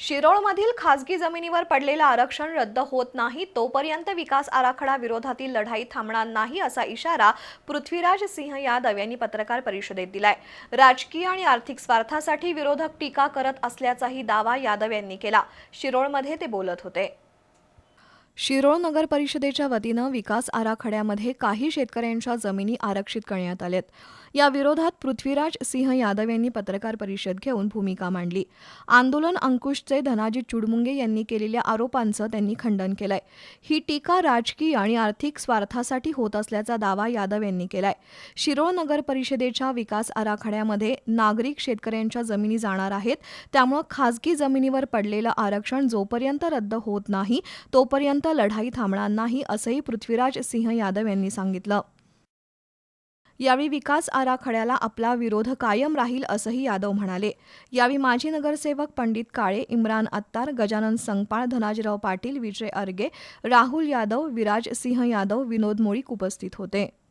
शिरोळमधील खासगी जमिनीवर पडलेलं आरक्षण रद्द होत नाही तोपर्यंत विकास आराखडा विरोधातील लढाई थांबणार नाही असा इशारा पृथ्वीराज सिंह यादव यांनी पत्रकार परिषदेत दिलाय. राजकीय आणि आर्थिक स्वार्थासाठी विरोधक टीका करत असल्याचाही दावा यादव यांनी केला. शिरोळमध्ये ते बोलत होते. शिरोळ नगर परिषदेच्या वतीनं विकास आराखड्यामध्ये काही शेतकऱ्यांच्या जमिनी आरक्षित करण्यात आल्यात या विरोधात पृथ्वीराज सिंह यादव यांनी पत्रकार परिषद घेऊन भूमिका मांडली. आंदोलन अंकुशचे धनाजी चुडमुंगे यांनी केलेल्या आरोपांचं त्यांनी खंडन केलंय. ही टीका राजकीय आणि आर्थिक स्वार्थासाठी होत असल्याचा दावा यादव यांनी केलाय. शिरोळ नगर परिषदेच्या विकास आराखड्यामध्ये नागरिक शेतकऱ्यांच्या जमिनी जाणार आहेत. त्यामुळं खासगी जमिनीवर पडलेलं आरक्षण जोपर्यंत रद्द होत नाही तोपर्यंत लढाई थांबणार नाही असंही पृथ्वीराज सिंह यादव यांनी सांगितलं. यावेळी विकास आराखड्याला आपला विरोध कायम राहील असंही यादव म्हणाले. यावेळी माजी नगरसेवक पंडित काळे इम्रान अत्तार गजानन संगपाळ धनाजीराव पाटील विजय अर्गे राहुल यादव विराज सिंह यादव विनोद मोळीक उपस्थित होते.